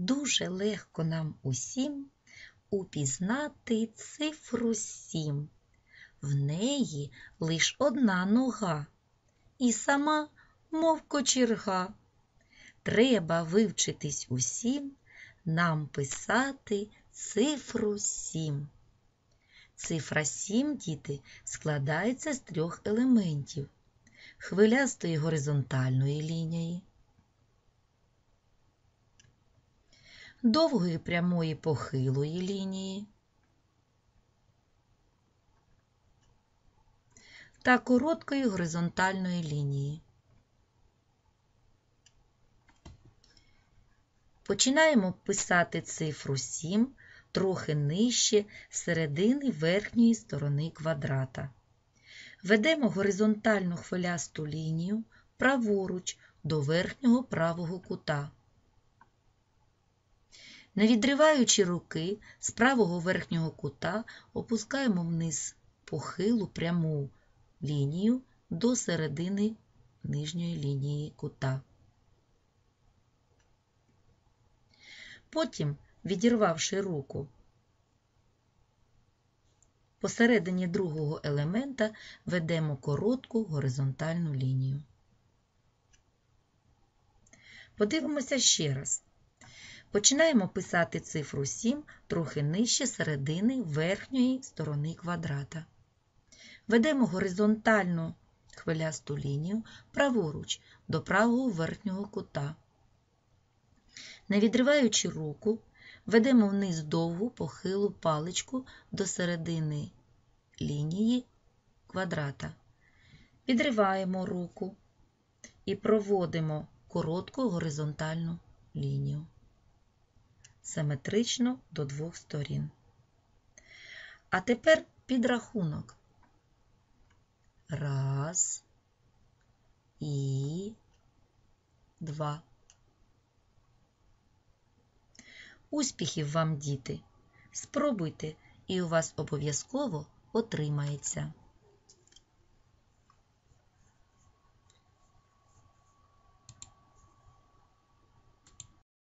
Дуже легко нам усім упізнати цифру сім. В неї лиш одна нога, і сама, мов кочерга. Треба вивчитись усім, нам писати цифру сім. Цифра сім, діти, складається з трьох елементів хвилястої горизонтальної лінії, довгої прямої похилої лінії та короткої горизонтальної лінії. Починаємо писати цифру 7 трохи нижче середини верхньої сторони квадрата. Ведемо горизонтальну хвилясту лінію праворуч до верхнього правого кута. Не відриваючи руки з правого верхнього кута, опускаємо вниз похилу пряму лінію до середини нижньої лінії кута. Потім, відірвавши руку, посередині другого елемента ведемо коротку горизонтальну лінію. Подивимося ще раз. Починаємо писати цифру 7 трохи нижче середини верхньої сторони квадрата. Ведемо горизонтальну хвилясту лінію праворуч до правого верхнього кута. Не відриваючи руку, ведемо вниз довгу похилу паличку до середини лінії квадрата. Відриваємо руку і проводимо коротку горизонтальну лінію симетрично до двох сторін. А тепер підрахунок. Раз і два. Успіхів вам, діти! Спробуйте, і у вас обов'язково отримається.